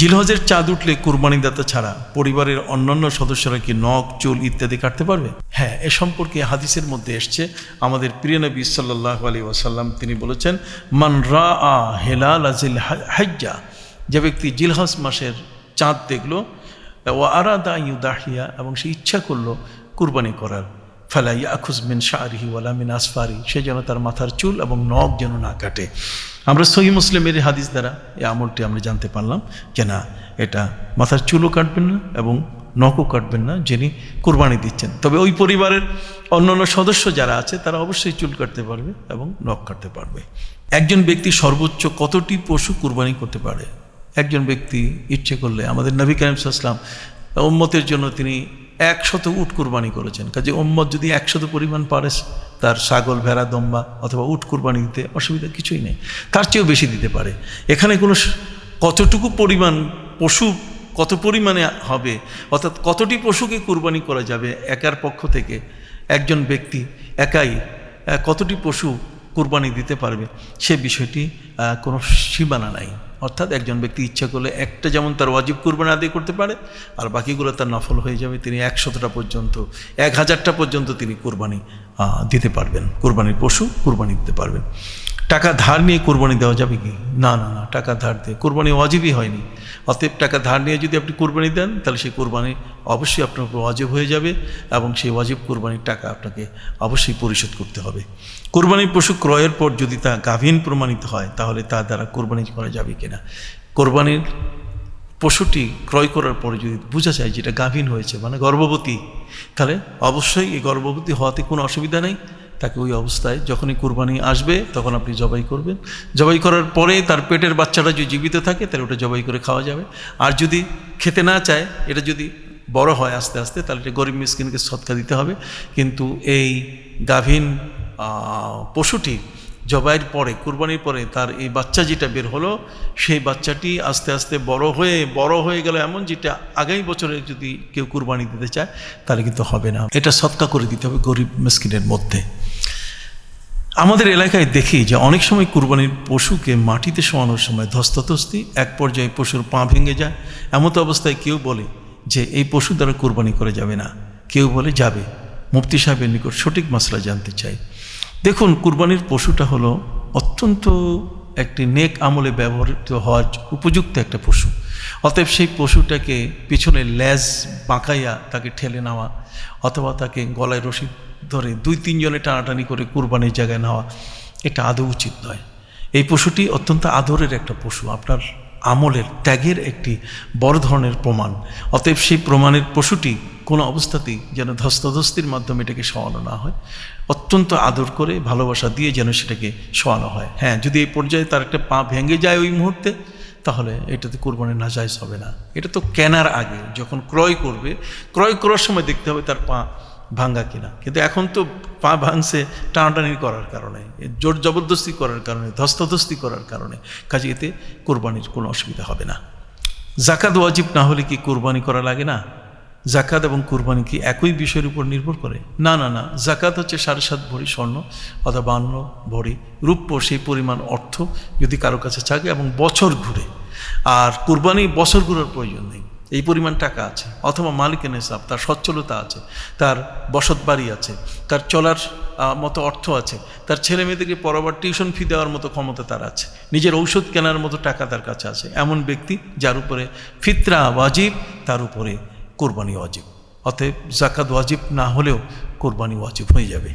জিলহজের চাঁদ উঠলে কুরবানিদাতা ছাড়া পরিবারের অন্যান্য সদস্যরা কি নখ, চুল ইত্যাদি কাটতে পারবে? হ্যাঁ এ সম্পর্কে হাদিসের মধ্যে এসছে, আমাদের প্রিয় নবী সাল্লাহ আলী ওয়াসাল্লাম তিনি বলেছেন, মান রা আ হেলাল আজিল হাজ্জা যে ব্যক্তি জিলহজ মাসের চাঁদ দেখল ও আরাদা ইউদাহিয়া এবং সে ইচ্ছা করল কুরবানি করার। ফালাই আখুজ মিন শাহরিহি ওয়ালা মিন আসফারি। সে যেন তার মাথার চুল এবং নখ যেন না কাটে। আমরা সহি মুসলিমের হাদিস দ্বারা এই আমলটি আমরা জানতে পারলাম যে না, এটা মাথার চুলও কাটবেন না এবং নখও কাটবেন না যিনি কুরবানি দিচ্ছেন। তবে ওই পরিবারের অন্যান্য সদস্য যারা আছে, তারা অবশ্যই চুল কাটতে পারবে এবং নখ কাটতে পারবে। একজন ব্যক্তি সর্বোচ্চ কতটি পশু কুরবানি করতে পারে? একজন ব্যক্তি ইচ্ছে করলে আমাদের নবী কারিম সাল্লাম উম্মতের জন্য তিনি একশত উট কুরবানি করেছেন। কাজে উম্মত যদি একশত পরিমাণ পারে, তার ছাগল, ভেড়া, দম্বা অথবা উট কুরবানি দিতে অসুবিধা কিছুই নেই। তার চেয়েও বেশি দিতে পারে। এখানে কোনো কতটুকু পরিমাণ পশু কত পরিমাণে হবে, অর্থাৎ কতটি পশুকে কুরবানি করা যাবে একার পক্ষ থেকে, একজন ব্যক্তি একাই কতটি পশু কুরবানি দিতে পারবে। সে বিষয়টি কোনো সীমানা নাই। অর্থাৎ একজন ব্যক্তি ইচ্ছা করলে একটা যেমন তার ওয়াজিব কোরবানি আদায় করতে পারে, আর বাকিগুলো তার নফল হয়ে যাবে। তিনি একশতটা পর্যন্ত, এক হাজারটা পর্যন্ত তিনি কোরবানি দিতে পারবেন। কোরবানির পশু কুরবানি দিতে পারবেন। টাকা ধার নিয়ে কোরবানি দেওয়া যাবে কি? না না না, টাকা ধার দিয়ে। কোরবানি অজীবই হয়নি। অতএব টাকা ধার নিয়ে যদি আপনি কোরবানি দেন, তাহলে সেই কোরবানি অবশ্যই আপনার উপর অজীব হয়ে যাবে এবং সেই অজীব কোরবানির টাকা আপনাকে অবশ্যই পরিশোধ করতে হবে। কোরবানির পশু ক্রয়ের পর যদি তা গাভীন প্রমাণিত হয়, তাহলে তা দ্বারা কোরবানি করা যাবে কিনা? কোরবানির পশুটি ক্রয় করার পরে যদি বোঝা যায় যেটা গাভীন হয়েছে মানে গর্ভবতী, তাহলে অবশ্যই এই গর্ভবতী হওয়াতে কোনো অসুবিধা নেই। তাকে ওই অবস্থায় যখনই কুরবানি আসবে, তখন আপনি জবাই করবেন। জবাই করার পরে তার পেটের বাচ্চাটা যদি জীবিত থাকে, তাহলে ওটা জবাই করে খাওয়া যাবে। আর যদি খেতে না চায়, এটা যদি বড় হয় আস্তে আস্তে, তাহলে এটা গরিব মিসকিনকে সৎকা দিতে হবে। কিন্তু এই গাভীন পশুটি জবাইয়ের পরে, কুরবানির পরে তার এই বাচ্চা যেটা বের হলো, সেই বাচ্চাটি আস্তে আস্তে বড় হয়ে বড় হয়ে গেল এমন যেটা আগামী বছরে যদি কেউ কুরবানি দিতে চায়, তাহলে কিন্তু হবে না। এটা সৎকা করে দিতে হবে গরিব মিসকিনের মধ্যে। আমাদের এলাকায় দেখি যে অনেক সময় কুরবানির পশুকে মাটিতে শোয়ানোর সময় ধস্তাধস্তি, এক পর্যায়ে পশুর পা ভেঙে যায়। এমন তো অবস্থায় কেউ বলে যে, এই পশু দ্বারা কুরবানি করে যাবে না। কেউ বলে, যাবে। মুফতি সাহেবের নিকট সঠিক মশলা জানতে চাই। দেখুন, কুরবানির পশুটা হলো অত্যন্ত একটি নেক আমলে ব্যবহৃত হওয়ার উপযুক্ত একটা পশু। অতএব সেই পশুটাকে পিছনে ল্যাজ বাঁকাইয়া তাকে ঠেলে নেওয়া অথবা তাকে গলায় রশি ধরে দুই তিনজনে টানাটানি করে কুরবানির জায়গায় নেওয়া এটা আদৌ উচিত নয়। এই পশুটি অত্যন্ত আদরের একটা পশু। আপনার আমলের ত্যাগের একটি বড় ধরনের প্রমাণ। অতএব সেই প্রমাণের পশুটি কোনো অবস্থাতেই যেন ধস্তধস্তির মাধ্যমে এটাকে শোয়ানো না হয়। অত্যন্ত আদর করে, ভালোবাসা দিয়ে যেন সেটাকে শোয়ানো হয়। হ্যাঁ যদি এই পর্যায়ে তার একটা পা ভেঙে যায় ওই মুহূর্তে, তাহলে এটাতে কোরবানি নাজায়জ হবে না। এটা তো কেনার আগে, যখন ক্রয় করবে, ক্রয় করার সময় দেখতে হবে তার পা ভাঙ্গা কিনা। কিন্তু এখন তো পা ভাঙছে টানাটানি করার কারণে, জোর জবরদস্তি করার কারণে, ধস্তাধস্তি করার কারণে। কাজে এতে কোরবানির কোনো অসুবিধা হবে না। জাকাত ওয়াজিব না হলে কি কোরবানি করা লাগে না? জাকাত এবং কোরবানি কি একই বিষয়ের উপর নির্ভর করে? না না না। জাকাত হচ্ছে সাড়ে সাত ভরি স্বর্ণ অথবা বান্ন ভরি রূপ্য সেই পরিমাণ অর্থ যদি কারও কাছে থাকে এবং বছর ঘুরে। আর কোরবানি বছর ঘুরার প্রয়োজন নেই। এই পরিমাণ টাকা আছে। অথবা মালিকের নেশাব তার সচ্ছলতা আছে, তার বসত বাড়ি আছে, তার চলার মতো অর্থ আছে, তার ছেলে মেয়েদেরকে পরবার টিউশন ফি দেওয়ার মতো ক্ষমতা তার আছে, নিজের ঔষধ কেনার মতো টাকা তার কাছে আছে, এমন ব্যক্তি যার উপরে ফিতরা ওয়াজিব, তার উপরে কোরবানি ওয়াজিব। অতএব জাকাত ওয়াজিব না হলেও কোরবানি ওয়াজিব হয়ে যাবে।